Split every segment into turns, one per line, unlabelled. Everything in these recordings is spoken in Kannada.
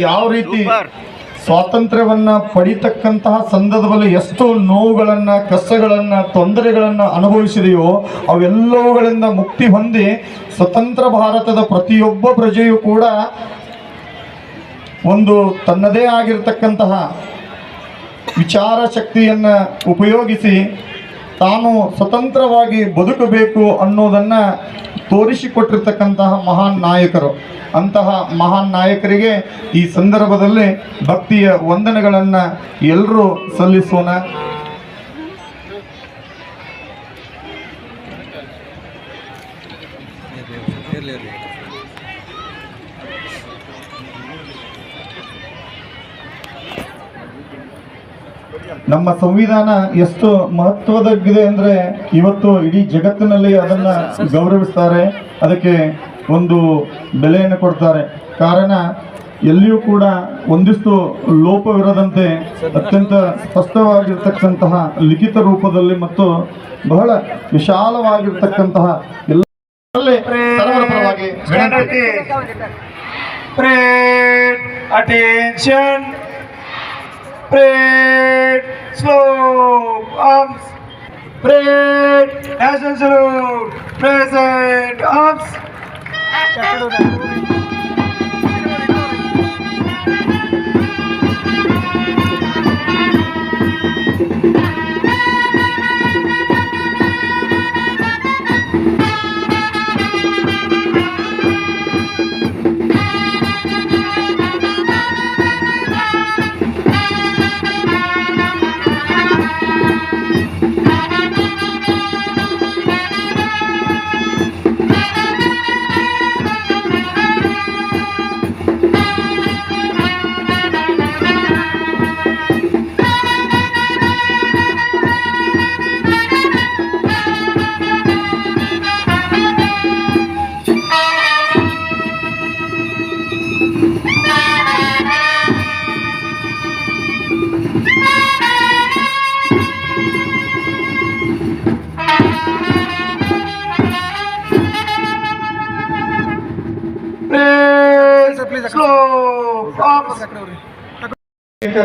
ಯಾವ ರೀತಿ ಸ್ವಾತಂತ್ರ್ಯವನ್ನ ಪಡಿತಕ್ಕಂತಹ ಸಂದರ್ಭದಲ್ಲಿ ಎಷ್ಟು ನೋವುಗಳನ್ನ ಕಷ್ಟಗಳನ್ನ ತೊಂದರೆಗಳನ್ನ ಅನುಭವಿಸಿದೆಯೋ ಅವೆಲ್ಲವುಗಳಿಂದ ಮುಕ್ತಿ ಹೊಂದಿ ಸ್ವತಂತ್ರ ಭಾರತದ ಪ್ರತಿಯೊಬ್ಬ ಪ್ರಜೆಯೂ ಕೂಡ ಒಂದು ತನ್ನದೇ ಆಗಿರತಕ್ಕಂತಹ ವಿಚಾರ ಶಕ್ತಿಯನ್ನ ಉಪಯೋಗಿಸಿ ತಾನು ಸ್ವತಂತ್ರವಾಗಿ ಬದುಕಬೇಕು ಅನ್ನೋದನ್ನ ತೋರಿಸಿಕೊಟ್ಟಿರ್ತಕ್ಕಂತಹ ಮಹಾನ್ ನಾಯಕರು. ಅಂತಹ ಮಹಾನ್ ನಾಯಕರಿಗೆ ಈ ಸಂದರ್ಭದಲ್ಲಿ ಭಕ್ತಿಯ ವಂದನೆಗಳನ್ನು ಎಲ್ಲರೂ ಸಲ್ಲಿಸೋಣ. ನಮ್ಮ ಸಂವಿಧಾನ ಎಷ್ಟು ಮಹತ್ವದಾಗಿದೆ ಅಂದ್ರೆ ಇವತ್ತು ಇಡೀ ಜಗತ್ತಿನಲ್ಲಿ ಅದನ್ನ ಗೌರವಿಸ್ತಾರೆ, ಅದಕ್ಕೆ ಒಂದು ಬೆಲೆಯನ್ನು ಕೊಡ್ತಾರೆ. ಕಾರಣ, ಎಲ್ಲಿಯೂ ಕೂಡ ಒಂದಿಷ್ಟು ಲೋಪವಿರದಂತೆ ಅತ್ಯಂತ ಸ್ಪಷ್ಟವಾಗಿರ್ತಕ್ಕಂತಹ ಲಿಖಿತ ರೂಪದಲ್ಲಿ ಮತ್ತು ಬಹಳ ವಿಶಾಲವಾಗಿರ್ತಕ್ಕಂತಹ ಎಲ್ಲ ಪರವಾಗಿ
Bread, slow, arms, bread, national salute, present, arms.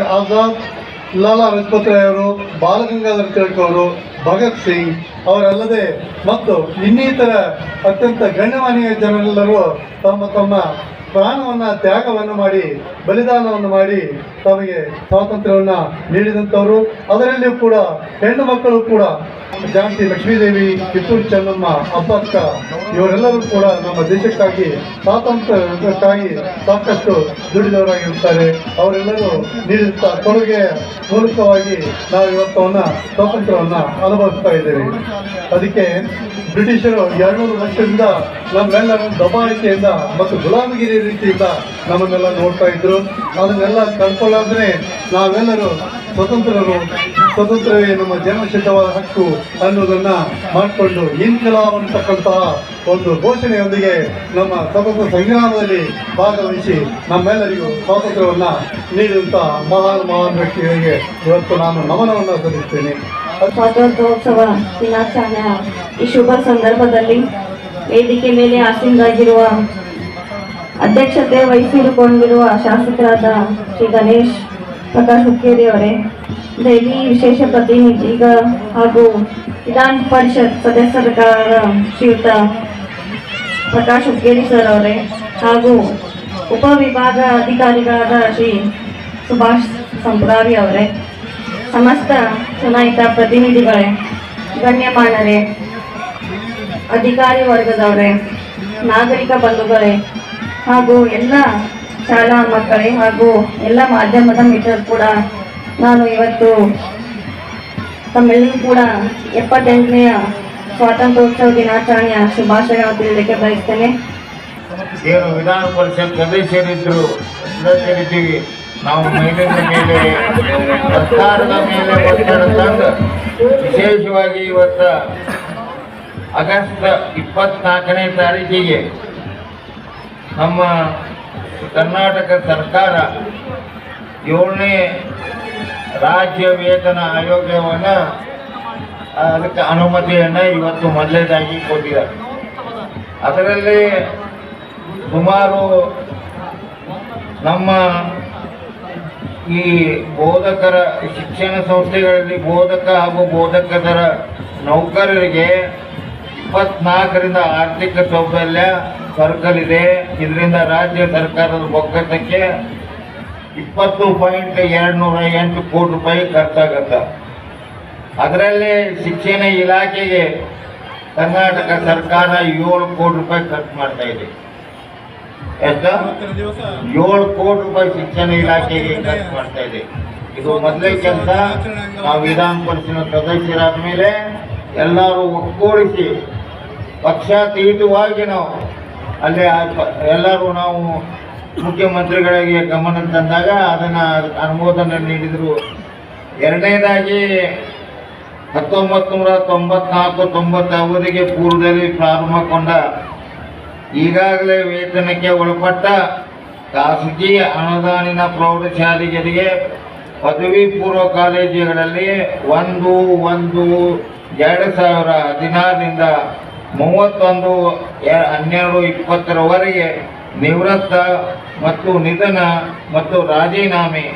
Azad, Lala Lajpat Rai ಅವರು, ಬಾಲಗಂಗಾಧರ ತಿಲಕ್ ಅವರು, ಭಗತ್ ಸಿಂಗ್ ಅವರಲ್ಲದೆ ಮತ್ತು ಇನ್ನಿತರ ಅತ್ಯಂತ ಗಣ್ಯಮಾನ್ಯ ಜನರೆಲ್ಲರೂ ತಮ್ಮ ತಮ್ಮ ಪ್ರಾಣವನ್ನು, ತ್ಯಾಗವನ್ನು ಮಾಡಿ, ಬಲಿದಾನವನ್ನು ಮಾಡಿ ತಮಗೆ ಸ್ವಾತಂತ್ರ್ಯವನ್ನು ನೀಡಿದಂಥವರು. ಅದರಲ್ಲಿಯೂ ಕೂಡ ಹೆಣ್ಣು ಮಕ್ಕಳು ಕೂಡ ಜಾಸ್ತಿ ಲಕ್ಷ್ಮೀದೇವಿ, ಕಿತ್ತೂರು ಚೆನ್ನಮ್ಮ ಅಬ್ಬಕ್ಕ ಇವರೆಲ್ಲರೂ ಕೂಡ ನಮ್ಮ ದೇಶಕ್ಕಾಗಿ ಸ್ವಾತಂತ್ರ್ಯಕ್ಕಾಗಿ ಸಾಕಷ್ಟು ದುಡಿದವರಾಗಿರುತ್ತಾರೆ. ಅವರೆಲ್ಲರೂ ನೀಡಿದ ಕೊಡುಗೆ ಮೂಲಕವಾಗಿ ನಾವು ಇವತ್ತವನ್ನ ಸ್ವಾತಂತ್ರ್ಯವನ್ನು ಅನುಭವಿಸ್ತಾ ಇದ್ದೇವೆ. ಅದಕ್ಕೆ ಬ್ರಿಟಿಷರು ಎರಡ್ನೂರು ವರ್ಷದಿಂದ ನಮ್ಮೆಲ್ಲರನ್ನು ದಬಾಳಿಕೆಯಿಂದ ಮತ್ತು ಗುಲಾಮಗಿರಿ ರೀತಿಯಿಂದ ನಮ್ಮನ್ನೆಲ್ಲ ನೋಡ್ತಾ ಇದ್ರು. ಅದನ್ನೆಲ್ಲ ಕಳ್ಕೊಳ್ಳೋದ್ರೆ ನಾವೆಲ್ಲರೂ ಸ್ವತಂತ್ರರು. ಸ್ವತಂತ್ರವೇ ನಮ್ಮ ಜನ್ಮಸಿದ್ಧವಾದ ಹಕ್ಕು ಅನ್ನೋದನ್ನ ಮಾಡಿಕೊಂಡು ಇನ್ಕಲಾಬ್ ಅಂತಕ್ಕಂತಹ ಒಂದು ಘೋಷಣೆಯೊಂದಿಗೆ ನಮ್ಮ ಸ್ವತಂತ್ರ ಸಂಗ್ರಾಮದಲ್ಲಿ ಭಾಗವಹಿಸಿ ನಮ್ಮೆಲ್ಲರಿಗೂ ಸ್ವಾತಂತ್ರ್ಯವನ್ನ ನೀಡಿದಂಥ ಮಹಾನ್ ಮಹಾನ್ ವ್ಯಕ್ತಿಗಳಿಗೆ ಇವತ್ತು ನಾನು ನಮನವನ್ನು ಸಲ್ಲಿಸ್ತೇನೆ
ಸ್ವಾತಂತ್ರ್ಯೋತ್ಸವ ದಿನಾಚರಣೆಯ ಈ ಶುಭ ಸಂದರ್ಭದಲ್ಲಿ ವೇದಿಕೆ ಮೇಲೆ ಆಸೀನರಾಗಿರುವ ಅಧ್ಯಕ್ಷತೆ ವಹಿಸಿಕೊಂಡಿರುವ ಶಾಸಕರಾದ ಶ್ರೀ ಗಣೇಶ್ ಪ್ರಕಾಶ್ ಹುಕ್ಕೇರಿ ಅವರೇ, ದೆಹಲಿ ವಿಶೇಷ ಪ್ರತಿನಿಧಿ ಈಗ ಹಾಗೂ ವಿಧಾನ ಪರಿಷತ್ ಸದಸ್ಯರಾದ ಶ್ರೀಯುತ ಪ್ರಕಾಶ್ ಹುಕ್ಕೇರಿ ಸರ್ ಅವರೇ ಹಾಗೂ ಉಪವಿಭಾಗ ಅಧಿಕಾರಿಗಳಾದ ಶ್ರೀ ಸುಭಾಷ್ ಸಂಪ್ರಾವಿ ಅವರೇ, ಸಮಸ್ತ ಚುನಾಯಿತ ಪ್ರತಿನಿಧಿಗಳೇ ಗಣ್ಯಮಾನರೇ ಅಧಿಕಾರಿ ವರ್ಗದವರೇ, ನಾಗರಿಕ ಬಂಧುಗಳೇ ಹಾಗೂ ಎಲ್ಲ ಶಾಲಾ ಮಕ್ಕಳೇ ಹಾಗೂ ಎಲ್ಲ ಮಾಧ್ಯಮದ ಮಿತ್ರರು ಕೂಡ ನಾನು ಇವತ್ತು ತಮ್ಮೆಲ್ಲರೂ ಕೂಡ ಎಪ್ಪತ್ತೆಂಟನೆಯ ಸ್ವಾತಂತ್ರ್ಯೋತ್ಸವ ದಿನಾಚರಣೆಯ ಶುಭಾಶಯಗಳನ್ನು ತಿಳಿಯಲಿಕ್ಕೆ ಬಯಸ್ತೇನೆ.
ವಿಧಾನ ಪರಿಷತ್ ಸದಸ್ಯರಿದ್ದರು ಸದಸ್ಯರಿದ್ದೀವಿ. ನಾವು ಮೇಲಿನ ಮೇಲೆ, ಸರ್ಕಾರದ ಮೇಲೆ ಒತ್ತಡ ವಿಶೇಷವಾಗಿ ಇವತ್ತು ಆಗಸ್ಟ್ ಇಪ್ಪತ್ನಾಲ್ಕನೇ ತಾರೀಕಿಗೆ ನಮ್ಮ ಕರ್ನಾಟಕ ಸರ್ಕಾರ ಏಳನೇ ರಾಜ್ಯ ವೇತನ ಆಯೋಗವನ್ನು ಅದಕ್ಕೆ ಅನುಮತಿಯನ್ನು ಇವತ್ತು ಮೊದಲೇದಾಗಿ ಕೊಟ್ಟಿದ್ದಾರೆ. ಅದರಲ್ಲಿ ಸುಮಾರು ನಮ್ಮ ಈ ಬೋಧಕರ, ಶಿಕ್ಷಣ ಸಂಸ್ಥೆಗಳಲ್ಲಿ ಬೋಧಕ ಹಾಗೂ ಬೋಧಕರ ನೌಕರರಿಗೆ ಇಪ್ಪತ್ನಾಲ್ಕರಿಂದ ಆರ್ಥಿಕ ಸೌಬಲ್ಯ ಸರ್ಕಲ್ ಇದೆ ಇದರಿಂದ ರಾಜ್ಯ ಸರ್ಕಾರದ ಒಗ್ಗಟ್ಟಕ್ಕೆ ಇಪ್ಪತ್ತು ಪಾಯಿಂಟ್ ಎರಡು ನೂರ ಎಂಟು ಕೋಟಿ ರೂಪಾಯಿ ಖರ್ಚಾಗತ್ತೆ. ಅದರಲ್ಲಿ ಶಿಕ್ಷಣ ಇಲಾಖೆಗೆ ಕರ್ನಾಟಕ ಸರ್ಕಾರ ಏಳು ಕೋಟಿ ರೂಪಾಯಿ ಖರ್ಚು ಮಾಡ್ತಾ ಇದೆ. ಏಳು ಕೋಟಿ ರೂಪಾಯಿ ಶಿಕ್ಷಣ ಇಲಾಖೆಗೆ ಖರ್ಚು ಮಾಡ್ತಾ ಇದೆ. ಇದು ಮೊದಲೇ ಕೆಲಸ. ನಾವು ವಿಧಾನ ಪರಿಷತ್ ಸದಸ್ಯರಾದ ಮೇಲೆ ಎಲ್ಲರೂ ಒಗ್ಗೂಡಿಸಿ ಪಕ್ಷಾತೀತವಾಗಿ ನಾವು ಅಲ್ಲಿ ಎಲ್ಲರೂ ನಾವು ಮುಖ್ಯಮಂತ್ರಿಗಳಿಗೆ ಗಮನ ತಂದಾಗ ಅದನ್ನು ಅನುಮೋದನೆ ನೀಡಿದರು. ಎರಡನೇದಾಗಿ ಹತ್ತೊಂಬತ್ತು ನೂರ ತೊಂಬತ್ನಾಲ್ಕು ತೊಂಬತ್ತು ಅವಧಿಗೆ ಪೂರ್ವದಲ್ಲಿ ಪ್ರಾರಂಭಗೊಂಡ ಈಗಾಗಲೇ ವೇತನಕ್ಕೆ ಒಳಪಟ್ಟ ಖಾಸಗಿ ಅನುದಾನಿನ ಪ್ರೌಢಶಾಲೆಗಳಿಗೆ ಪದವಿ ಪೂರ್ವ ಕಾಲೇಜುಗಳಲ್ಲಿ ಒಂದು ಒಂದು, ಎರಡು ಸಾವಿರ ಹದಿನಾರರಿಂದ ಮೂವತ್ತೊಂದು ಹನ್ನೆರಡು, ಇಪ್ಪತ್ತರವರೆಗೆ ನಿವೃತ್ತ ಮತ್ತು ನಿಧನ ಮತ್ತು ರಾಜೀನಾಮೆ.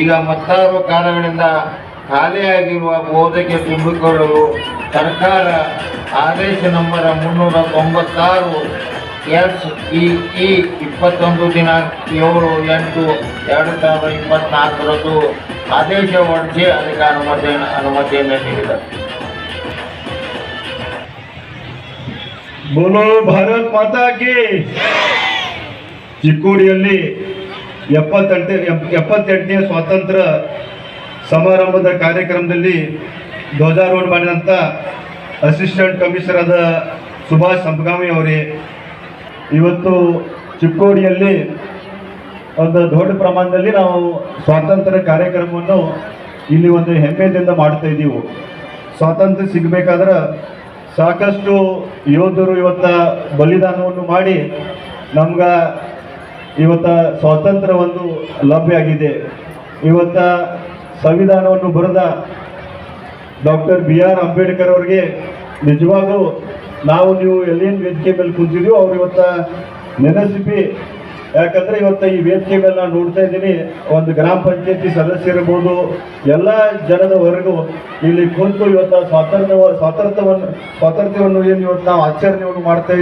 ಈಗ ಮತ್ತಾರು ಕಾರಣಗಳಿಂದ ಖಾಲಿಯಾಗಿರುವ ಬೋಧಕ್ಕೆ ತುಂಬಿಕೊಳ್ಳಲು ಸರ್ಕಾರ ಆದೇಶ ನಂಬರ ಮುನ್ನೂರ ತೊಂಬತ್ತಾರು, ಎಸ್, ಇ ಇ, ಇಪ್ಪತ್ತೊಂದು ದಿನಾಂಕ ಏಳು, ಎಂಟು, ಎರಡು ಸಾವಿರದ ಇಪ್ಪತ್ತ್ನಾಲ್ಕರದ್ದು ಆದೇಶ ಹೊರಡಿಸಿ ಅನುಮತಿ ಅನುಮತಿಯನ್ನು ನೀಡಿದೆ
ಬೋಲೋ ಭಾರತ್ ಮಾತಾ ಕಿ ಚಿಕ್ಕೋಡಿಯಲ್ಲಿ ಎಪ್ಪತ್ತೆಂಟು ಎಪ್ಪತ್ತೆಂಟನೇ ಸ್ವಾತಂತ್ರ್ಯ ಸಮಾರಂಭದ ಕಾರ್ಯಕ್ರಮದಲ್ಲಿ ಧ್ವಜಾರೋಹಣ ಮಾಡಿದಂಥ ಅಸಿಸ್ಟೆಂಟ್ ಕಮಿಷನರ್ ಆದ ಸುಭಾಷ್ ಸಂಪಗಾಮಿ ಅವರೇ, ಇವತ್ತು ಚಿಕ್ಕೋಡಿಯಲ್ಲಿ ಒಂದು ದೊಡ್ಡ ಪ್ರಮಾಣದಲ್ಲಿ ನಾವು ಸ್ವಾತಂತ್ರ್ಯ ಕಾರ್ಯಕ್ರಮವನ್ನು ಇಲ್ಲಿ ಒಂದು ಹೆಮ್ಮೆಯಿಂದ ಮಾಡ್ತಾ ಇದ್ದೀವಿ. ಸ್ವಾತಂತ್ರ್ಯ ಸಿಗಬೇಕಾದ್ರೆ ಸಾಕಷ್ಟು ಯೋಧರು ಇವತ್ತ ಬಲಿದಾನವನ್ನು ಮಾಡಿ ನಮ್ಗ ಇವತ್ತ ಸ್ವಾತಂತ್ರ್ಯ ಒಂದು ಲಭ್ಯ ಆಗಿದೆ ಇವತ್ತ ಸಂವಿಧಾನವನ್ನು ಬರೆದ ಡಾಕ್ಟರ್ ಬಿ ಆರ್ ಅಂಬೇಡ್ಕರ್ ಅವರಿಗೆ ನಿಜವಾಗ್ಲೂ ನಾವು ನೀವು ಎಲ್ಲಿನ ವೇದಿಕೆ ಮೇಲೆ ಕೂತಿದೀವೋ ಅವ್ರು ಇವತ್ತ ನೆನೆಸಿಪಿ ಯಾಕಂದ್ರೆ ಇವತ್ತು ಈ ವೇದಿಕೆ ನೋಡ್ತಾ ಇದ್ದೀನಿ, ಒಂದು ಗ್ರಾಮ ಪಂಚಾಯತಿ ಸದಸ್ಯರಿರ್ಬೋದು ಎಲ್ಲ ಜನದವರೆಗೂ ಇಲ್ಲಿ ಕುಂತು ಇವತ್ತ ಸ್ವಾತಂತ್ರ್ಯ, ಸ್ವಾತಂತ್ರ್ಯವನ್ನು ಸ್ವಾತಂತ್ರ್ಯವನ್ನು ಏನು ಇವತ್ತು ನಾವು ಆಚರಣೆಯನ್ನು ಮಾಡ್ತಾ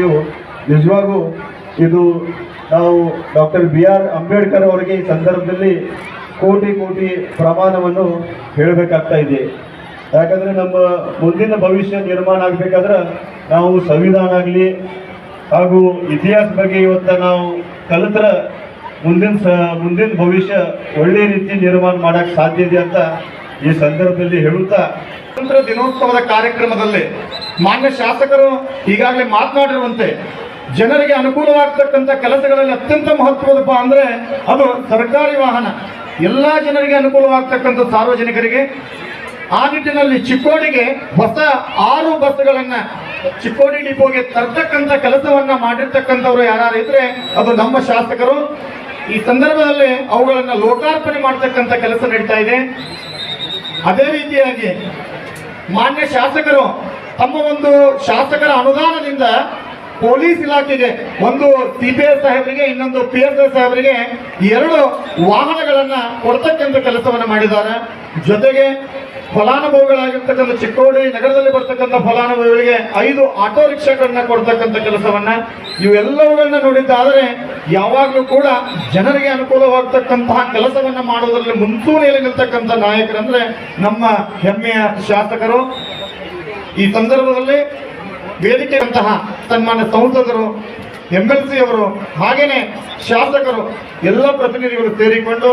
ನಿಜವಾಗೂ ಇದು ನಾವು ಡಾಕ್ಟರ್ ಬಿ ಆರ್ ಅಂಬೇಡ್ಕರ್ ಅವರಿಗೆ ಈ ಸಂದರ್ಭದಲ್ಲಿ ಕೋಟಿ ಕೋಟಿ ಪ್ರಮಾಣವನ್ನು ಹೇಳಬೇಕಾಗ್ತಾ ಇದೆ. ಯಾಕಂದ್ರೆ ನಮ್ಮ ಮುಂದಿನ ಭವಿಷ್ಯ ನಿರ್ಮಾಣ ಆಗ್ಬೇಕಾದ್ರೆ ನಾವು ಸಂವಿಧಾನ ಆಗಲಿ ಹಾಗೂ ಇತಿಹಾಸ ಬಗ್ಗೆ ಇವತ್ತ ನಾವು ಕಲಿತ್ರ ಮುಂದಿನ ಸ, ಮುಂದಿನ ಭವಿಷ್ಯ ಒಳ್ಳೆ ರೀತಿ ನಿರ್ಮಾಣ ಮಾಡಕ್ಕೆ ಸಾಧ್ಯ ಇದೆ ಅಂತ ಈ ಸಂದರ್ಭದಲ್ಲಿ ಹೇಳುತ್ತಾ.
ಸ್ವಾತಂತ್ರ್ಯ ದಿನೋತ್ಸವದ ಕಾರ್ಯಕ್ರಮದಲ್ಲಿ ಮಾನ್ಯ ಶಾಸಕರು ಈಗಾಗಲೇ ಮಾತನಾಡಿರುವಂತೆ ಜನರಿಗೆ ಅನುಕೂಲವಾಗ್ತಕ್ಕಂಥ ಕೆಲಸಗಳಲ್ಲಿ ಅತ್ಯಂತ ಮಹತ್ವದಪ್ಪ ಅಂದರೆ ಅದು ಸರ್ಕಾರಿ ವಾಹನ. ಎಲ್ಲ ಜನರಿಗೆ ಅನುಕೂಲವಾಗ್ತಕ್ಕಂಥ ಸಾರ್ವಜನಿಕರಿಗೆ ಆ ನಿಟ್ಟಿನಲ್ಲಿ ಚಿಕ್ಕೋಡಿಗೆ ಹೊಸ ಆರು ಬಸ್ಗಳನ್ನ ಚಿಕ್ಕೋಡಿ ಡಿಪೋಗೆ ತರ್ತಕ್ಕಂಥ ಕೆಲಸವನ್ನ ಮಾಡಿರ್ತಕ್ಕಂಥವ್ರು ಯಾರು ಇದ್ರೆ ಅದು ನಮ್ಮ ಶಾಸಕರು. ಈ ಸಂದರ್ಭದಲ್ಲಿ ಅವುಗಳನ್ನ ಲೋಕಾರ್ಪಣೆ ಮಾಡ್ತಕ್ಕಂಥ ಕೆಲಸ ನಡೀತಾ ಇದೆ. ಅದೇ ರೀತಿಯಾಗಿ ಮಾನ್ಯ ಶಾಸಕರು ತಮ್ಮ ಒಂದು ಶಾಸಕರ ಅನುದಾನದಿಂದ ಪೊಲೀಸ್ ಇಲಾಖೆಗೆ ಒಂದು ಸಿ ಪಿ ಎಸ್ ಸಾಹೇಬರಿಗೆ, ಇನ್ನೊಂದು ಪಿ ಎಸ್ ಐ ಸಾಹೇಬರಿಗೆ ಎರಡು ವಾಹನಗಳನ್ನ ಕೊಡ್ತಕ್ಕಂಥ ಕೆಲಸವನ್ನ ಮಾಡಿದ್ದಾರೆ. ಜೊತೆಗೆ ಫಲಾನುಭವಿಗಳಾಗಿರ್ತಕ್ಕಂಥ ಚಿಕ್ಕೋಡಿ ನಗರದಲ್ಲಿ ಬರ್ತಕ್ಕಂಥ ಫಲಾನುಭವಿಗಳಿಗೆ ಐದು ಆಟೋ ರಿಕ್ಷಾಗಳನ್ನ ಕೊಡ್ತಕ್ಕಂಥ ಕೆಲಸವನ್ನ ಇವೆಲ್ಲವುಗಳನ್ನ ನೋಡಿದ್ದಾದರೆ ಯಾವಾಗಲೂ ಕೂಡ ಜನರಿಗೆ ಅನುಕೂಲವಾಗ್ತಕ್ಕಂತಹ ಕೆಲಸವನ್ನ ಮಾಡೋದ್ರಲ್ಲಿ ಮುಂಚೂಣಿಯಲ್ಲಿ ನಿಲ್ತಕ್ಕಂಥ ನಾಯಕರಂದ್ರೆ ನಮ್ಮ ಹೆಮ್ಮೆಯ ಶಾಸಕರು. ಈ ಸಂದರ್ಭದಲ್ಲಿ ವೇದಿಕೆ ಅಂತಹ ಸನ್ಮಾನ್ಯ ಸಂಸದರು ಎಂ ಎಲ್ ಸಿ ಅವರು ಹಾಗೆಯೇ ಶಾಸಕರು, ಎಲ್ಲ ಪ್ರತಿನಿಧಿಗಳು ಸೇರಿಕೊಂಡು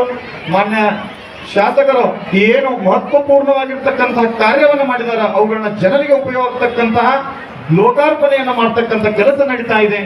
ಮಾನ್ಯ ಶಾಸಕರು ಏನು ಮಹತ್ವಪೂರ್ಣವಾಗಿರ್ತಕ್ಕಂತಹ ಕಾರ್ಯವನ್ನು ಮಾಡಿದ್ದಾರೆ ಅವುಗಳನ್ನ ಜನರಿಗೆ ಉಪಯೋಗ ಆಗ್ತಕ್ಕಂತಹ ಲೋಕಾರ್ಪಣೆಯನ್ನು ಮಾಡ್ತಕ್ಕಂಥ ಕೆಲಸ ನಡೀತಾ ಇದೆ.